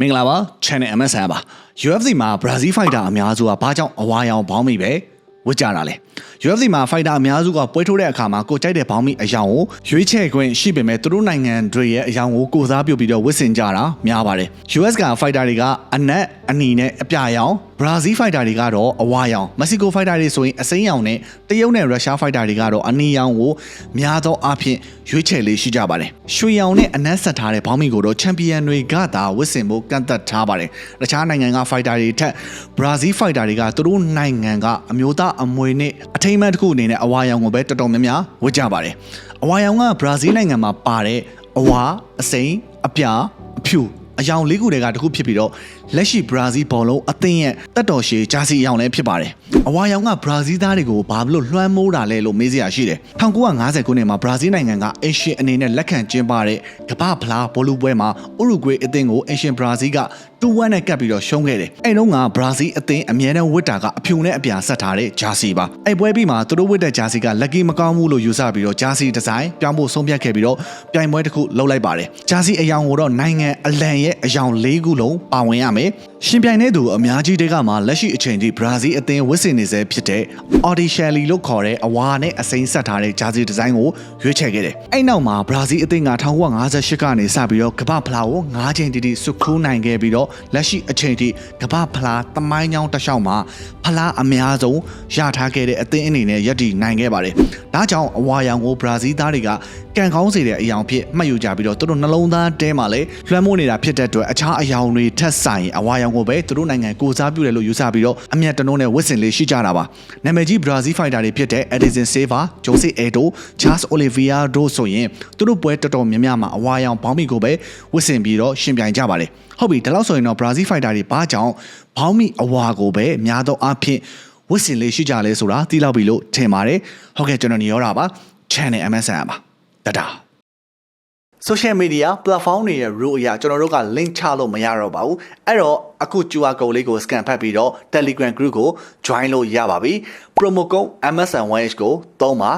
မင်္ဂလာပါ channel MSN ပါ UFC မှာ Brazil fighter အများစုကဘာကြောင့်အဝါရောင်ဘောင်းမိပဲဝတ်ကြတာလဲ UFC မှာ fighter အများစုကပွဲထိုးတဲ့အခါမှာကိုကြိုက်တဲ့ဘောင်းမိအယောင်ကိုရွေးချယ်ခွင့်ရှိပေမဲ့သူတို့နိုင်ငံတွေရဲ့အယောင်ကိုကိုစားပြုပြီးတော့ဝတ်ဆင်ကြတာများပါတယ် US က fighter တွေကအနက်အနီနဲ့အပြရောင် Brazil fighter တွေကတော့အဝါရောင် Mexico fighter တွေဆိုရင်အစိမ်းရောင်နဲ့တရုတ်နဲ့ Russia fighter တွေကတော့အနီရောင်ကိုများသောအားဖြင့်ရွေးချယ်လေးရှိကြပါတယ်ရွှေရောင်နဲ့အနက်ဆက်ထားတဲ့ဘောင်းမီကိုတော့ champion တွေကသာဝတ်ဆင်ဖို့ကန့်သက်ထားပါတယ်တခြားနိုင်ငံက fighter တွေထက် Brazil fighter တွေကသူတို့နိုင်ငံကအမျိုးသားအမွေနဲ့အထိမ်းအမှတ်တစ်ခုအနေနဲ့အဝါရောင်ကိုပဲတော်တော်များများဝတ်ကြပါတယ်အဝါရောင်က Brazil နိုင်ငံမှာပါတဲ့အဝါအစိမ်းအပြာအဖြူအယောင်လေးခုတည်းကတစ်ခုဖြစ်ပြီးတော့လက်ရှိဘရာဇီးဘောလုံးအသင်းရဲ့တက်တော်ရှည်ဂျာစီအယောင်လည်းဖြစ်ပါတယ်။အဝါရောင်ကဘရာဇီးသားတွေကိုဘာလို့လွှမ်းမိုးတာလဲလို့မေးစရာရှိတယ်။1950ခုနှစ်မှာဘရာဇီးနိုင်ငံကအင်ရှင်အနေနဲ့လက်ခံကျင်းပတဲ့ကမ္ဘာဖလားဘောလုံးပွဲမှာဥရုဂွေအသင်းကိုအင်ရှင်ဘရာဇီးက 2-1နဲ့ကပ်ပြီးတော့ရှုံးခဲ့တယ်။အဲ့တုန်းကဘရာဇီးအသင်းအမြဲတမ်းဝတ်တာကအဖြူနဲ့အပြာဆက်ထားတဲ့ဂျာစီပါ။အဲ့ပွဲပြီးမှာသူတို့ဝတ်တဲ့ဂျာစီကလက်ကီမကောင်းဘူးလို့ယူဆပြီးတော့ဂျာစီဒီဇိုင်းပြောင်းဖို့ဆုံးဖြတ်ခဲ့ပြီးတော့ပြိုင်ပွဲတစ်ခုလုပ်လိုက်ပါတယ်။ဂျာစီအယောင်ကိုတော့နိုင်ငံအလံရဲ့အယောင်၄ခုလုံးပါဝင်ရမယ်။ရှင်ပြိုင်တဲ့သူအများကြီးတွေကမှလက်ရှိအချိန်ထိဘရာဇီးအသင်းဝတ်ဆင်နေဆဲဖြစ်တဲ့ Audicially လို့ခေါ်တဲ့အဝါနဲ့အစိမ်းဆက်ထားတဲ့ဂျာစီဒီဇိုင်းကိုရွေးချယ်ခဲ့တယ်။အဲ့နောက်မှာဘရာဇီးအသင်းက1958ကနေစပြီးတော့ကမ္ဘာဖလားကို၅ချိန်တိတိစုခူးနိုင်ခဲ့ပြီးတော့လက်ရှိအချိန်ထိကမ္ဘာဖလားသမိုင်းကြောင်းတစ်လျှောက်မှာဖလားအများဆုံးရထားခဲ့တဲ့အသင်းအနေနဲ့ယက်တည်နိုင်ခဲ့ပါတယ်။ဒါကြောင့်အဝါရောင်ကိုဘရာဇီးသားတွေကကံကောင်းစေတဲ့အယောင်ဖြစ်မှတ်ယူကြပြီးတော့သူတို့နှလုံးသားတဲမှာလည်းလွှမ်းမိုးနေတာဖြစ်တဲ့အတွက်အခြားအယောင်တွေထက်ဆိုင်အဝါရောင်ကိုပဲသူတို့နိုင်ငံကိုစားပြုတယ်လို့ယူဆပြီးတော့အမျက်တနှုံးနဲ့ဝတ်ဆင်လေးရှိကြတာပါနာမည်ကြီးဘရာဇီးဖိုက်တာတွေဖြစ်တဲ့ Edison Silva, Jose Aldo, Charles Oliveira တို့ဆိုရင်သူတို့ပွဲတော်တော်များများမှာအဝါရောင်ဘောင်းမီကိုပဲဝတ်ဆင်ပြီးတော့ရှင်ပြိုင်ကြပါတယ်ဟုတ်ပြီဒါလို့ဆိုရင်တော့ဘရာဇီးဖိုက်တာတွေဘာကြောင့်ဘောင်းမီအဝါကိုပဲများသောအားဖြင့်ဝတ်ဆင်လေးရှိကြလဲဆိုတာသိလောက်ပြီလို့ထင်ပါတယ်ဟုတ်ကဲ့ကျွန်တော်ညောတာပါ channel MSN ပါတဒါ social media platform တွေရဲ့ rule အရကျွန်တော်တို့က link ချလို့မရတော့ပါဘူးအဲ့တော့အခု QR code လေးကို scan ဖတ်ပြီးတော့ Telegram group ကို join လို့ရပါပြီ promo code MSN1H ကိုသုံးပါ